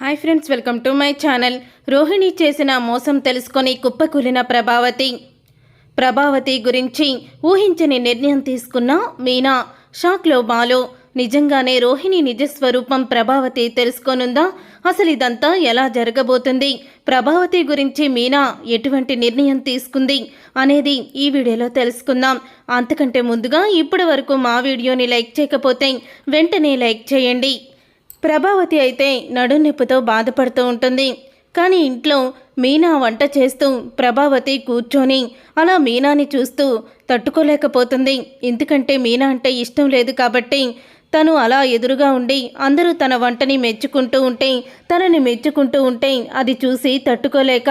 Hi friends welcome to my channel. Rohini చేసిన మోసం తెలుసుకొని కుప్పకూలిన ప్రభావతి. ప్రభావతి గురించి ఊహించని నిర్ణయం తీసుకున్న మీనా. షాక్లో బాలు నిజంగానే రోహిణి నిజస్వరూపం ప్రభావతి తెలుసుకోనుందా? అసలు ఇదంతా ఎలా జరగబోతుంది? ప్రభావతి గురించి మీనా ఎటువంటి నిర్ణయం తీసుకుంది అనేది ఈ వీడియోలో తెలుసుకుందాం. అంతకంటే ముందుగా ఇప్పటి వరకు మా వీడియోని లైక్ చేయకపోతే వెంటనే లైక్ చేయండి. ప్రభావతి అయితే నడునొప్పితో బాధపడుతూ ఉంటుంది. కానీ ఇంట్లో మీనా వంట చేస్తూ ప్రభావతి కూర్చొని అలా మీనాని చూస్తూ తట్టుకోలేకపోతుంది. ఎందుకంటే మీనా అంటే ఇష్టం లేదు కాబట్టి తను అలా ఎదురుగా ఉండి అందరూ తన వంటని మెచ్చుకుంటూ ఉంటే తనని మెచ్చుకుంటూ ఉంటే అది చూసి తట్టుకోలేక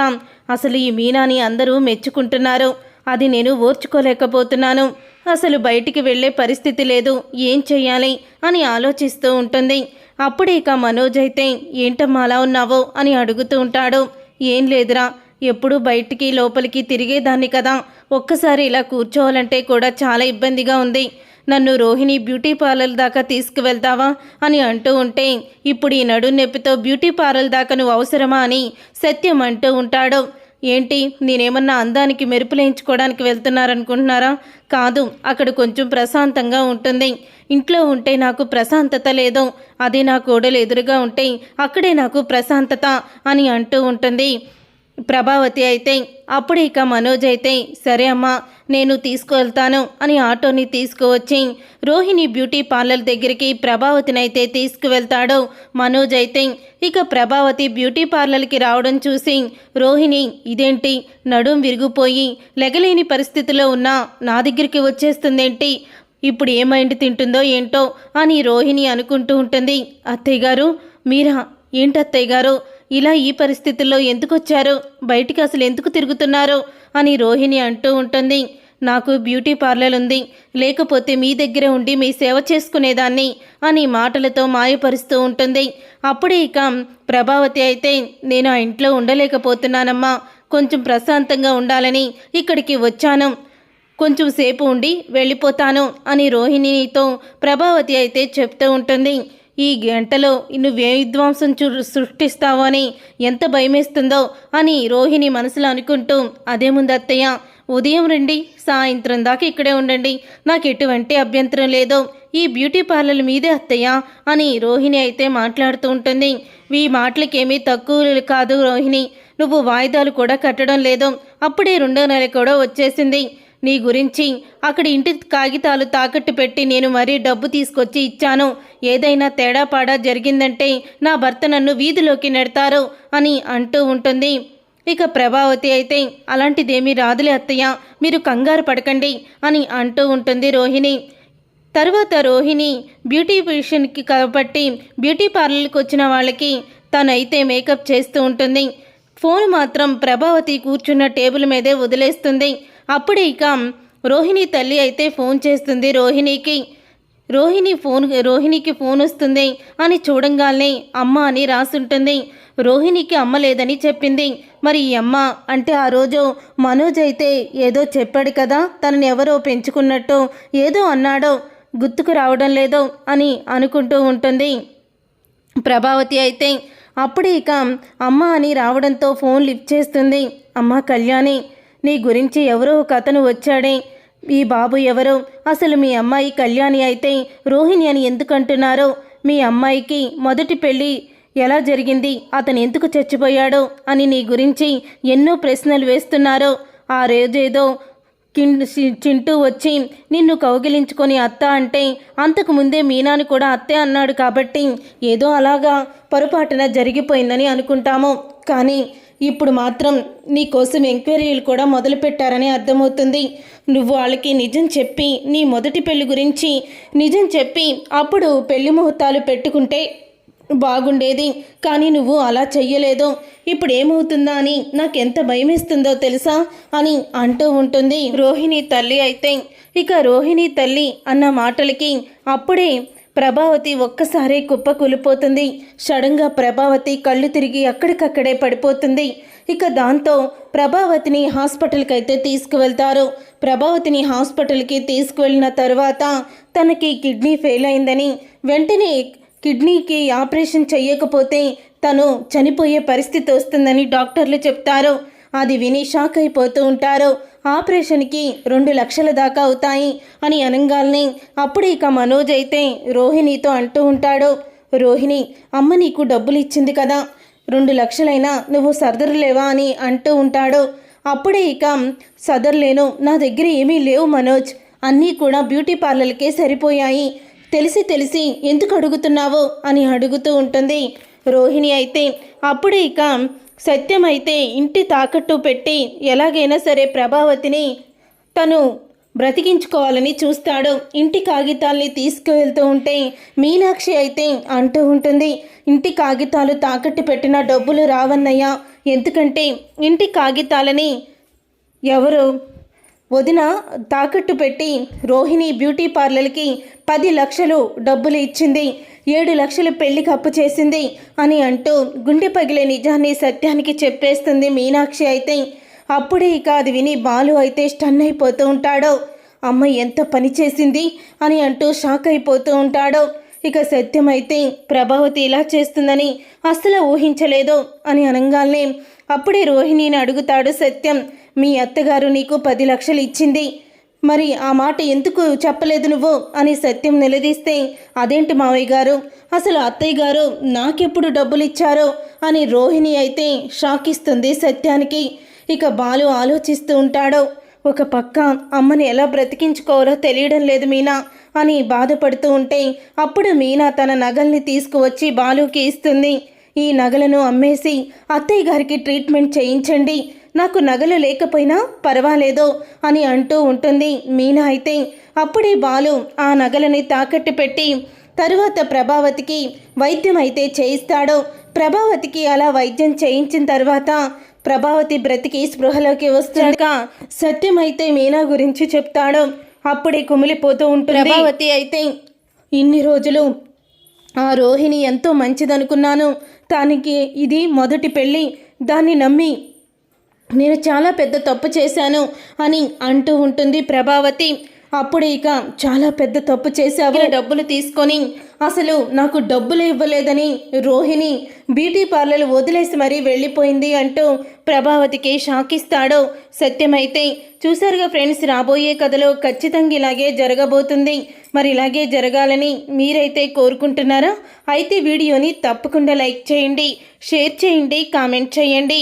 అసలు ఈ మీనాని అందరూ మెచ్చుకుంటున్నారు. అది నేను ఓర్చుకోలేకపోతున్నాను. అసలు బయటికి వెళ్ళే పరిస్థితి లేదు. ఏం చెయ్యాలి అని ఆలోచిస్తూ ఉంటుంది. అప్పుడే ఇక మనోజ్ అయితే ఏంటమ్మా అలా ఉన్నావో? అని అడుగుతూ ఉంటాడు. ఏం లేదురా ఎప్పుడు బయటికి లోపలికి తిరిగేదాన్ని కదా. ఒక్కసారి ఇలా కూర్చోవాలంటే కూడా చాలా ఇబ్బందిగా ఉంది. నన్ను రోహిణి బ్యూటీ పార్లర్ దాకా తీసుకువెళ్తావా? అని అంటూ ఉంటే ఇప్పుడు ఈ నడు నొప్పితో బ్యూటీ పార్లర్ దాకా నువ్వు అవసరమా? అని సత్యం అంటూ ఉంటాడు. ఏంటి నేనేమన్నా అందానికి మెరుపులేయించుకోవడానికి వెళ్తున్నారనుకుంటున్నారా? కాదు అక్కడ కొంచెం ప్రశాంతంగా ఉంటుంది. ఇంట్లో ఉంటే నాకు ప్రశాంతత లేదు. అదే నా కోడలు ఎదురుగా ఉంటే అక్కడే నాకు ప్రశాంతత అని అంటూ ఉంటుంది. ప్రభావతి అయితే అప్పుడు ఇక మనోజ్ అయితే సరే అమ్మా నేను తీసుకువెళ్తాను అని ఆటోని తీసుకువచ్చి రోహిణి బ్యూటీ పార్లర్ దగ్గరికి ప్రభావతిని అయితే తీసుకువెళ్తాడు. మనోజ్ అయితే ఇక ప్రభావతి బ్యూటీ పార్లర్కి రావడం చూసి రోహిణి ఇదేంటి? నడుం విరిగిపోయి లెగలేని పరిస్థితిలో ఉన్న నా దగ్గరికి వచ్చేస్తుందేంటి? ఇప్పుడు ఏమైంది తింటుందో ఏంటో అని రోహిణి అనుకుంటూ ఉంటుంది. అత్తయ్య గారు మీరా? ఏంటత్తయ్య గారు? ఇలా ఈ పరిస్థితుల్లో ఎందుకు వచ్చారు బయటికి అసలు ఎందుకు తిరుగుతున్నారు? అని రోహిణి అంటూ ఉంటుంది. నాకు బ్యూటీ పార్లర్ ఉంది లేకపోతే మీ దగ్గరే ఉండి మీ సేవ చేసుకునేదాన్ని అని మాటలతో మాయపరుస్తూ ఉంటుంది. అప్పుడే ఇక ప్రభావతి అయితే నేను ఆ ఇంట్లో ఉండలేకపోతున్నానమ్మా. కొంచెం ప్రశాంతంగా ఉండాలని ఇక్కడికి వచ్చాను. కొంచెం సేపు ఉండి వెళ్ళిపోతాను అని రోహిణితో ప్రభావతి అయితే చెప్తూ ఉంటుంది. ఈ గంటలో నువ్వే విధ్వంసం చూ సృష్టిస్తావో అని ఎంత భయమేస్తుందో అని రోహిణి మనసులో అనుకుంటూ అదేముంది అత్తయ్య ఉదయం రండి సాయంత్రం దాకా ఇక్కడే ఉండండి నాకు ఎటువంటి అభ్యంతరం లేదు ఈ బ్యూటీ పార్లర్ మీదే అత్తయ్య అని రోహిణి అయితే మాట్లాడుతూ ఉంటుంది. ఈ మాటలకేమీ తక్కువ కాదు రోహిణి నువ్వు వాయిదాలు కూడా కట్టడం లేదు అప్పుడే రెండో నెల కూడా వచ్చేసింది నీ గురించి అక్కడ ఇంటి కాగితాలు తాకట్టు పెట్టి నేను మరీ డబ్బు తీసుకొచ్చి ఇచ్చాను. ఏదైనా తేడాపాడా జరిగిందంటే నా భర్త నన్ను వీధిలోకి నెడతారు అని అంటూ ఉంటుంది. ఇక ప్రభావతి అయితే అలాంటిదేమీ రాదులే అత్తయ్య మీరు కంగారు పడకండి అని అంటూ ఉంటుంది రోహిణి. తర్వాత రోహిణి బ్యూటీ కాబట్టి బ్యూటీ పార్లర్కి వచ్చిన వాళ్ళకి తనైతే మేకప్ చేస్తూ ఉంటుంది. ఫోన్ మాత్రం ప్రభావతి కూర్చున్న టేబుల్ మీదే వదిలేస్తుంది. అప్పుడే ఇక రోహిణి తల్లి అయితే ఫోన్ చేస్తుంది. రోహిణికి రోహిణి ఫోన్ రోహిణికి ఫోన్ వస్తుంది అని చూడంగానే అమ్మ అని రాసుంటుంది. రోహిణికి అమ్మ లేదని చెప్పింది. మరి ఈ అమ్మ అంటే ఆ రోజు మనోజ్ అయితే ఏదో చెప్పాడు కదా తనని ఎవరో పెంచుకున్నట్టు ఏదో అన్నాడో గుర్తుకు రావడం లేదో అని అనుకుంటూ ఉంటుంది. ప్రభావతి అయితే అప్పుడే ఇక అమ్మ అని రావడంతో ఫోన్ లిఫ్ట్ చేస్తుంది. అమ్మ కళ్యాణి నీ గురించి ఎవరో ఒక అతను వచ్చాడే. ఈ బాబు ఎవరో? అసలు మీ అమ్మాయి కళ్యాణి అయితే రోహిణి అని ఎందుకంటున్నారో? మీ అమ్మాయికి మొదటి పెళ్ళి ఎలా జరిగింది? అతను ఎందుకు చచ్చిపోయాడో? అని నీ గురించి ఎన్నో ప్రశ్నలు వేస్తున్నారో. ఆ రోజేదో చింటూ వచ్చి నిన్ను కౌగిలించుకొని అత్త అంటే అంతకు ముందే మీనాని కూడా అత్తే అన్నాడు కాబట్టి ఏదో అలాగా పొరపాటున జరిగిపోయిందని అనుకుంటాము. కానీ ఇప్పుడు మాత్రం నీకోసం ఎంక్వైరీలు కూడా మొదలుపెట్టారని అర్థమవుతుంది. నువ్వు వాళ్ళకి నిజం చెప్పి నీ మొదటి పెళ్ళి గురించి నిజం చెప్పి అప్పుడు పెళ్ళి ముహూర్తాలు పెట్టుకుంటే బాగుండేది. కానీ నువ్వు అలా చెయ్యలేదు. ఇప్పుడు ఏమవుతుందా అని నాకెంత భయమేస్తుందో తెలుసా? అని అంటూ ఉంటుంది రోహిణి తల్లి అయితే. ఇక రోహిణి తల్లి అన్న మాటలకి అప్పుడే ప్రభావతి ఒక్కసారి కుప్ప కూలిపోతుంది. సడన్గా ప్రభావతి కళ్ళు తిరిగి అక్కడికక్కడే పడిపోతుంది. ఇక దాంతో ప్రభావతిని హాస్పిటల్కి అయితే తీసుకువెళ్తారు. ప్రభావతిని హాస్పిటల్కి తీసుకువెళ్ళిన తర్వాత తనకి కిడ్నీ ఫెయిల్ అయిందని వెంటనే కిడ్నీకి ఆపరేషన్ చేయకపోతే తను చనిపోయే పరిస్థితి వస్తుందని డాక్టర్లు చెప్తారు. అది విని షాక్ అయిపోతూ ఉంటారు. ఆపరేషన్కి రెండు లక్షల దాకా అవుతాయి అని అనగాల్ని. అప్పుడు ఇక మనోజ్ అయితే రోహిణితో అంటూ ఉంటాడు రోహిణి అమ్మ నీకు డబ్బులు ఇచ్చింది కదా రెండు లక్షలైనా నువ్వు సర్దరలేవా? అని అంటూ ఉంటాడు. అప్పుడే ఇక సదర్లేను నా దగ్గర ఏమీ లేవు మనోజ్ అన్నీ కూడా బ్యూటీ పార్లర్కే సరిపోయాయి. తెలిసి తెలిసి ఎందుకు అడుగుతున్నావు? అని అడుగుతూ ఉంటుంది రోహిణి అయితే. అప్పుడే ఇక సత్యం అయితే ఇంటి తాకట్టు పెట్టి ఎలాగైనా సరే ప్రభావతిని తను బ్రతికించుకోవాలని చూస్తాడు. ఇంటి కాగితాల్ని తీసుకువెళ్తూ ఉంటే మీనాక్షి అయితే అంటూ ఉంటుంది ఇంటి కాగితాలు తాకట్టు పెట్టిన డబ్బులు రావన్నయ్యా. ఎందుకంటే ఇంటి కాగితాలని ఎవరు వదిన తాకట్టు పెట్టి రోహిణి బ్యూటీ పార్లర్కి పది లక్షలు డబ్బులు ఇచ్చింది. ఏడు లక్షలు పెళ్ళికి అప్పు చేసింది అని అంటూ గుండె పగిలే నిజాన్ని సత్యానికి చెప్పేస్తుంది మీనాక్షి అయితే. అప్పుడే ఇక అది విని బాలు అయితే స్టన్ అయిపోతూ ఉంటాడు. అమ్మ ఎంత పని చేసింది అని అంటూ షాక్ అయిపోతూ ఉంటాడు. ఇక సత్యం అయితే ప్రభావతి ఇలా చేస్తుందని అస్సలు ఊహించలేదు అని అనగానే అప్పుడే రోహిణిని అడుగుతాడు సత్యం మీ అత్తగారు నీకు పది లక్షలు ఇచ్చింది. మరి ఆ మాట ఎందుకు చెప్పలేదు నువ్వు? అని సత్యం నిలదీస్తే అదేంటి మావయ్య గారు? అసలు అత్తయ్య గారు నాకెప్పుడు డబ్బులు ఇచ్చారో? అని రోహిణి అయితే షాక్ ఇస్తుంది సత్యానికి. ఇక బాలు ఆలోచిస్తూ ఉంటాడు ఒక పక్క అమ్మని ఎలా బ్రతికించుకోవాలో తెలియడం లేదు మీనా అని బాధపడుతూ ఉంటే అప్పుడు మీనా తన నగల్ని తీసుకువచ్చి బాలుకి ఇస్తుంది. ఈ నగలను అమ్మేసి అత్తయ్య గారికి ట్రీట్మెంట్ చేయించండి నాకు నగలు లేకపోయినా పర్వాలేదు అని అంటూ ఉంటుంది మీనా అయితే. అప్పుడే బాలు ఆ నగలని తాకట్టు పెట్టి తరువాత ప్రభావతికి వైద్యం అయితే చేయిస్తాడు. ప్రభావతికి అలా వైద్యం చేయించిన తర్వాత ప్రభావతి బ్రతికి స్పృహలోకి వస్తుండగా సత్యం అయితే మీనా గురించి చెప్తాడు. అప్పుడే కుమిలిపోతూ ఉంటుంది. ప్రభావతి అయితే ఇన్ని రోజులు ఆ రోహిణి ఎంతో మంచిదనుకున్నాను. దానికి ఇది మొదటి పెళ్ళి. దాన్ని నమ్మి నేను చాలా పెద్ద తప్పు చేశాను అని అంటూ ఉంటుంది ప్రభావతి. అప్పుడు ఇక చాలా పెద్ద తప్పు చేశావు. డబ్బులు తీసుకొని అసలు నాకు డబ్బులు ఇవ్వలేదని రోహిణి బ్యూటీ పార్లర్ వదిలేసి మరీ వెళ్ళిపోయింది అంటూ ప్రభావతికి షాక్ ఇస్తాడు సత్యమైతే చూసారుగా ఫ్రెండ్స్ రాబోయే కథలో ఖచ్చితంగా ఇలాగే జరగబోతుంది. మరి ఇలాగే జరగాలని మీరైతే కోరుకుంటున్నారా? అయితే వీడియోని తప్పకుండా లైక్ చేయండి షేర్ చేయండి కామెంట్ చేయండి.